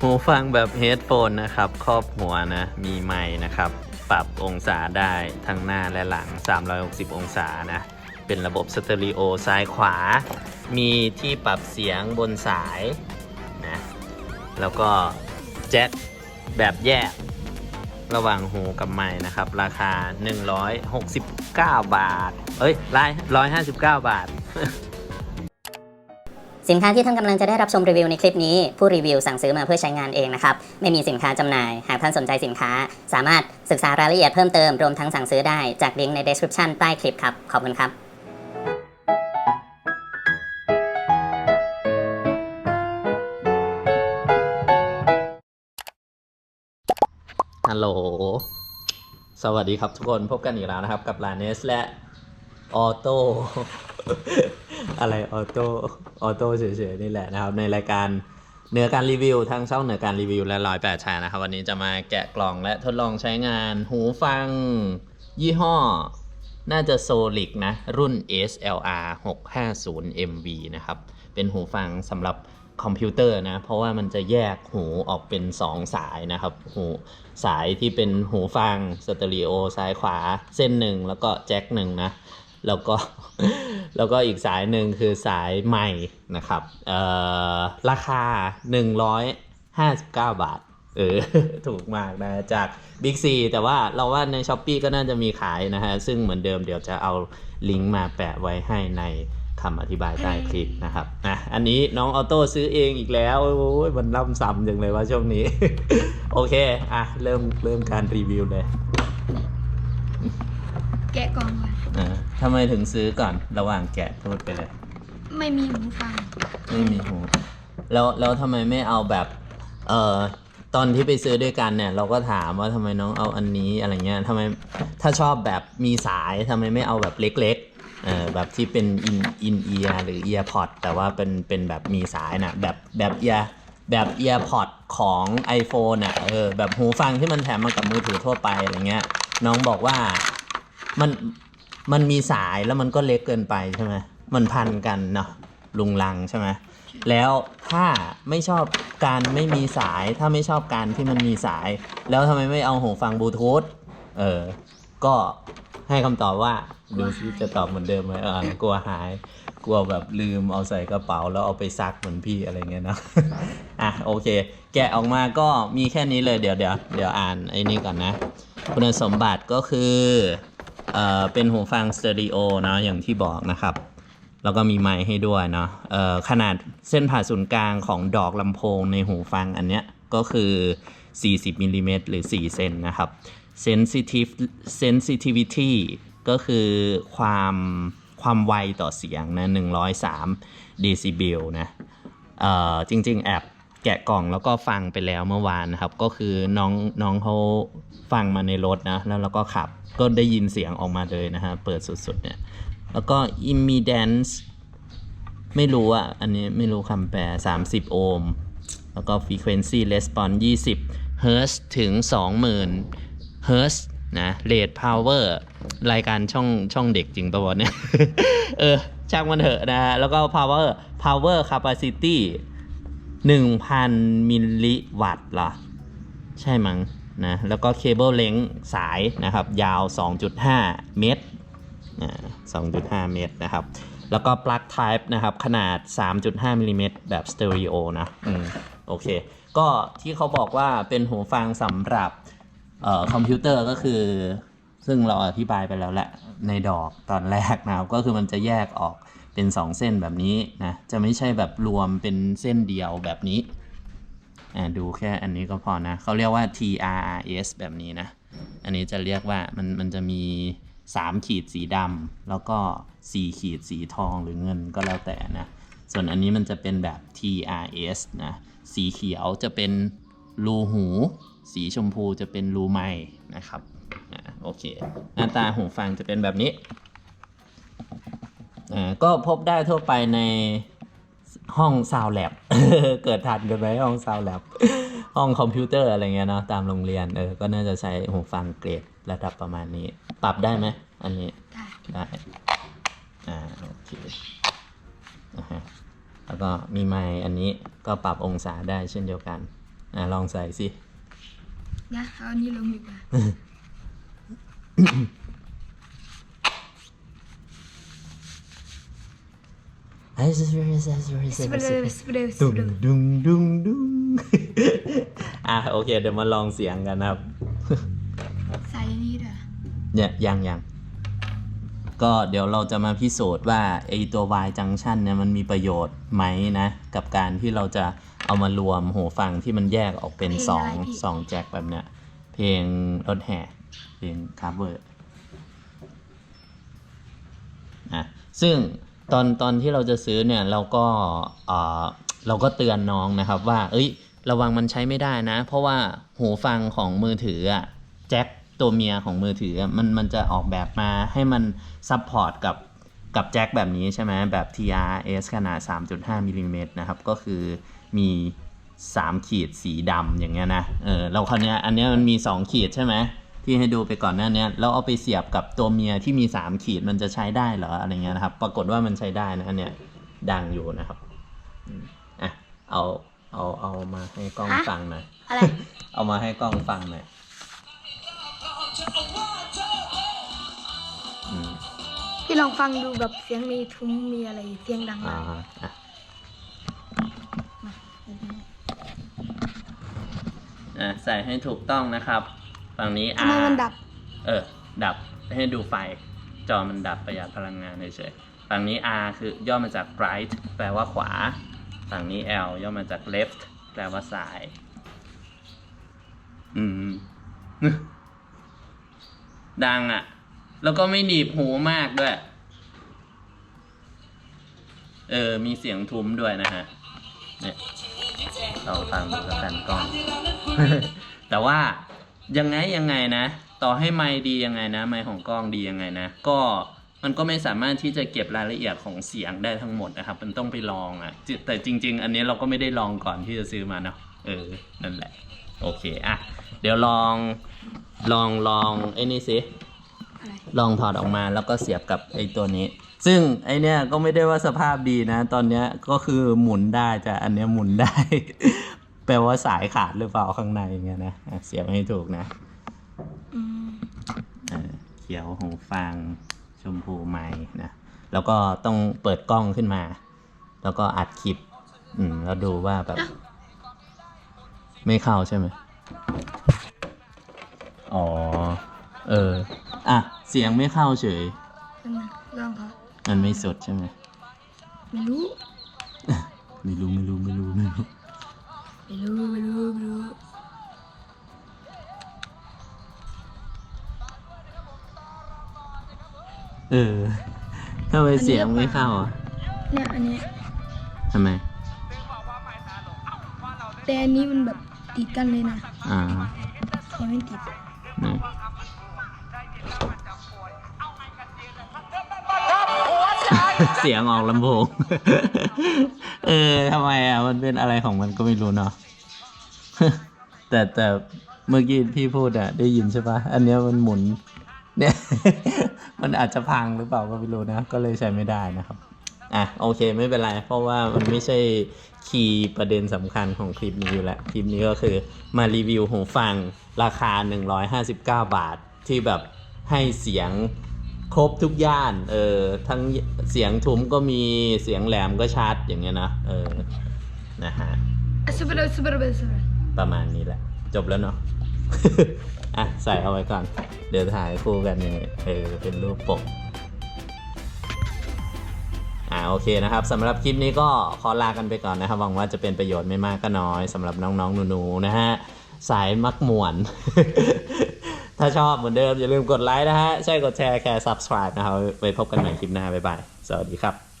หูฟังแบบเฮดโฟนนะครับ ครอบหัวนะ มีไมค์นะครับ ปรับองศาได้ทั้งหน้าและหลัง 360 องศานะ เป็นระบบสเตอริโอซ้ายขวา มีที่ปรับเสียงบนสายนะ แล้วก็แจ็คแบบแยกระหว่างหูกับไม้นะครับ ราคา 169 บาท เอ้ย159 บาท สินค้าที่ท่านกำลังจะได้รับชมรีวิวในคลิปนี้ ผู้รีวิวสั่งซื้อมาเพื่อใช้งานเองนะครับ ไม่มีสินค้าจำหน่าย หากท่านสนใจสินค้า สามารถศึกษารายละเอียดเพิ่มเติม รวมทั้งสั่งซื้อได้จากลิงก์ใน description ใต้คลิปครับ ขอบคุณครับฮัลโหล สวัสดีครับทุกคนพบกันอีกแล้วนะครับ กับลานเนสและออโต้ อะไรออโต้ออโต้เฉยๆนี่แหละนะครับ ในรายการเหนือการรีวิวทั้งช่องเหนือการรีวิวและร้อยแปดชานะครับ วันนี้จะมาแกะกล่องและทดลองใช้งานหูฟัง ยี่ห้อ น่าจะโซลิกนะ รุ่น SLR 650 MV นะครับ เป็นหูฟังสำหรับคอมพิวเตอร์นะ เพราะว่ามันจะแยกหูออกเป็น 2 สายนะครับ หูสายที่เป็นหูฟังสเตอริโอซ้ายขวาเส้นหนึ่งแล้วก็แจ็คหนึ่งนะ แล้วก็แล้วก็อีกสายหนึ่งคือสายใหม่นะครับเอ่อราคา 159 บาท เออ ถูกมากนะ จาก Big C แต่ว่าเราว่าใน s h อ p e e ก็น่าจะมีขายนะฮะ ซึ่งเหมือนเดิมเดี๋ยวจะเอาลิงก์มาแปะไว้ให้ในคำอธิบายใต้คลิปนะครับนะอันนี้น้องออโต้ซื้อเองอีกแล้ว โอ้ยมันล่ำซ้ำจังเลยว่าช่วงนี้ โอเค อะ เริ่มเริ่มการรีวิวเลย แกะกล่องก่อนอ่าทำไมถึงซื้อก่อนระหว่างแกะพูดไปเลย ไม่มีหูฟังไม่มีหูแล้วแล้วทำไมไม่เอาแบบ เอ่อตอนที่ไปซื้อด้วยกันเนี่ย เราก็ถามว่าทำไมน้องเอาอันนี้อะไรเงี้ยทำไมถ้าชอบแบบมีสายทำไมไม่เอาแบบเล็กๆเออแบบที่เป็นอินอินเอียหรือเอียพอดแต่ว่าเป็นเป็นแบบมีสายนะแบบแบบเอียแบบเอียพอดของ iPhone อะเออแบบหูฟังที่มันแถมมากับมือถือทั่วไปอะไรเงี้ยน้องบอกว่า มันมันมีสายแล้วมันก็เล็กเกินไปใช่ไหมมันพันกันเนาะลุงลังใช่ไหมแล้วถ้าไม่ชอบการไม่มีสายถ้าไม่ชอบการที่มันมีสาย แล้วทำไมไม่เอาหูฟังบลูทูธเออ ก็ให้คำตอบว่าดูซิจะตอบเหมือนเดิมไหมเออกลัวหาย กลัวแบบลืมเอาใส่กระเป๋าแล้วเอาไปซักเหมือนพี่อะไรเงี้ยเนอะอะโอเค แกะออกมาก็มีแค่นี้เลยเดี๋ยวเดี๋ยวเดี๋ยวอ่านไอ้นี่ก่อนนะ คุณสมบัติก็คือ เอ่อเป็นหูฟังสเตอริโอเนาะอย่างที่บอกนะครับ แล้วก็มีไมค์ให้ด้วยเนาะเอ่อขนาดเส้นผ่าศูนย์กลางของดอกลำโพงในหูฟังอันเนี้ยก็คือ 40มิลลิเมตรหรือ 4 เซนนะครับ sensitive sensitivity ก็คือความความไวต่อเสียงนะ 103 เดซิเบลนะ เอ่อ จริง ๆ แอบ แกะกล่องแล้วก็ฟังไปแล้วเมื่อวานนะครับ ก็คือน้องน้องเขาฟังมาในรถนะ แล้วเราก็ขับก็ได้ยินเสียงออกมาเลยนะฮะ เปิดสุดๆเนี่ย แล้วก็ impedance ไม่รู้อะ อันนี้ไม่รู้คำแปล 30 โอห์ม แล้วก็ frequency response 20 hertz ถึง 20,000 hertz นะ rate power รายการช่องช่องเด็กจริงปะวะเนี่ย เออช่างมันเถอะนะฮะ แล้วก็ power power capacity 1,000มิลลิวัตต์เหรอ ใช่มั้งนะ แล้วก็ cable length สายนะครับ ยาว 2.5 เมตรอ่า2.5 เมตรนะครับ แล้วก็ plug type นะครับ ขนาด 3.5มิลลิเมตรแบบสเตอริโอนะอืมโอเค ก็ที่เขาบอกว่าเป็นหูฟังสำหรับเอ่อคอมพิวเตอร์ก็คือ ซึ่งเราอธิบายไปแล้วแหละ ในดอกตอนแรกนะครับ ก็คือมันจะแยกออก เป็น 2 เส้นแบบนี้นะ จะไม่ใช่แบบรวมเป็นเส้นเดียวแบบนี้อ่าดูแค่อันนี้ก็พอนะเขาเรียกว่า TRRS แบบนี้นะ อันนี้จะเรียกว่ามันมันจะมี 3 ขีดสีดำแล้วก็ 4 ขีดสีทองหรือเงินก็แล้วแต่นะ ส่วนอันนี้มันจะเป็นแบบ TRS นะ สีเขียวจะเป็นรูหู สีชมพูจะเป็นรูไม้นะครับอ่าโอเค หน้าตาหูฟังจะเป็นแบบนี้ อ่าก็พบได้ทั่วไปในห้องซาวแลบเกิดทันกันไหมห้องซาวแลบห้องคอมพิวเตอร์อะไรเงี้ยเนาะตามโรงเรียนเออก็น่าจะใช้หูฟังเกรดระดับประมาณนี้ ปรับได้ไหมอันนี้ได้ได้อ่าโอเคอ่าฮะแล้วก็มีไมค์อันนี้ก็ปรับองศาได้เช่นเดียวกันอะลองใส่สินะเอาอันนี้ลงดีกว่า ไอ้สิสิสิสิสิ สเปร สิ ย์สเปรย์ส ดุงเปรย์ดุงดุงดุงอะโอเค เดี๋ยวมาลองเสียงกันนะครับ ใส่อันนี้ด้วยเนี่ยยังยังก็เดี๋ยวเราจะมาพิสูจน์ว่าไอตัว Y junction เนี่ยมันมีประโยชน์ไหมนะ กับการที่เราจะเอามารวมหูฟังที่มันแยกออกเป็นสองสองแจ็คแบบเนี้ย เพลงรถแห่เพลง cover นะซึ่ง ตอนตอนที่เราจะซื้อเนี่ยเราก็เออเราก็เตือนน้องนะครับว่า เอ้ย ระวังมันใช้ไม่ได้นะ เพราะว่าหูฟังของมือถืออะแจ็คตัวเมียของมือถือมันมันจะออกแบบมาให้มันซัพพอร์ตกับกับแจ็คแบบนี้ใช่ไหมแบบ TRS ขนาด 3.5มิลลิเมตรนะครับ ก็คือมี3ขีดสีดำอย่างเงี้ยนะ เออเราคราวเนี้ยอันเนี้ยมันมี 2 ขีดใช่ไหม ที่ให้ดูไปก่อนหน้าเนี้ยแล้วเอาไปเสียบกับตัวเมียที่มี 3 ขีดมันจะใช้ได้เหรออะไรเงี้ยนะครับ ปรากฏว่ามันใช้ได้นะอันเนี้ยดังอยู่นะครับอืมอะเอาเอาเอามาให้กล้องฟังหน่อยอะไรเอามาให้กล้องฟังหน่อยอืมพี่ลองฟังดูแบบเสียงมีทุ้มมีอะไรเสียงดังอ่ามากอะอะใส่ให้ถูกต้องนะครับ ฝั่งนี้ทำไม R มันดับ เออ ดับให้ดูไฟ จอมันดับประหยัดพลังงานเฉยๆฝั่งนี้ R คือย่อมาจาก right แปลว่าขวา ฝั่งนี้ L ย่อมาจาก left แปลว่าซ้าย อืม ดังอะ่ะ แล้วก็ไม่หนีบหูมากด้วย เออ มีเสียงทุ้มด้วยนะฮะ เนี่ยเราฟังดูแล้วกันกล้อง แต่ว่า ยังไงยังไงนะ ต่อให้ไมค์ดียังไงนะ ไมค์ของกล้องดียังไงนะ ก็มันก็ไม่สามารถที่จะเก็บรายละเอียดของเสียงได้ทั้งหมดนะครับ มันต้องไปลองอะ่ะจิแต่จริง ๆ อันนี้เราก็ไม่ได้ลองก่อนที่จะซื้อมาเนาะเออนั่นแหละ โอเคอะเดี๋ยวลองลองลองไอ้นี่สิอะไรลองถอดออกมาแล้วก็เสียบกับไอ้ตัวนี้ ซึ่งไอเนี้ยก็ไม่ได้ว่าสภาพดีนะ ตอนเนี้ยก็คือหมุนได้แต่อันเนี้ยหมุนได้ แปลว่าสายขาดหรือเปล่าข้างในอย่างเงี้ยนะอะเสียบให้ถูกนะอืมเออเขียวหูฟัง ชมพูไม้นะแล้วก็ต้องเปิดกล้องขึ้นมา แล้วก็อัดคลิป อืมแล้วดูว่าแบบ ไม่เข้าใช่ไหมอ๋อ เออ อะ เสียงไม่เข้าเฉยนั่นนะลองเขามันไม่สดใช่ไหมไม่รู้ ไม่รู้ไม่รู้ไม่รู้ไม่รู้ ไม่รู้ไม่รู้ไม่รู้เออทำไมเสียงไม่เข้าอะเนี่ยอันเนี้ยทำไม แต่อันนี้มันแบบติดกันเลยนะอ่าใครไม่ติด เสียงออกลำโพง เออทำไมอะ มันเป็นอะไรของมันก็ไม่รู้เนาะ แต่แต่เมื่อกี้พี่พูดอะ ได้ยินใช่ปะอันเนี้ยมันหมุน เนี่ย มันอาจจะพังหรือเปล่าก็ไม่รู้นะ ก็เลยใช้ไม่ได้นะครับ อะโอเคไม่เป็นไร เพราะว่ามันไม่ใช่คีย์ประเด็นสำคัญของคลิปนี้อยู่แล้ว คลิปนี้ก็คือมารีวิวหูฟังราคา 159 บาทที่แบบให้เสียง ครบทุกย่าน เออ ทั้งเสียงทุ้มก็มี เสียงแหลมก็ชัด อย่างเงี้ยนะ เออ นะฮะอะสเปรย์สเปรย์สเปรย์ประมาณนี้แหละ จบแล้วเนาะ อะ ใส่เอาไว้ก่อน เดี๋ยวถ่ายคู่กันยังไงเออ เป็นรูปปก อ่าโอเคนะครับสำหรับคลิปนี้ก็ขอลากันไปก่อนนะครับ หวังว่าจะเป็นประโยชน์ไม่มากก็น้อยสำหรับน้องๆหนูๆนะฮะ สายมักมวน ถ้าชอบเหมือนเดิมอย่าลืมกดไลค์นะฮะ ใช่กดแชร์แค่ subscribe นะครับไว้พบกันใหม่คลิปหน้า บ๊ายบาย สวัสดีครับ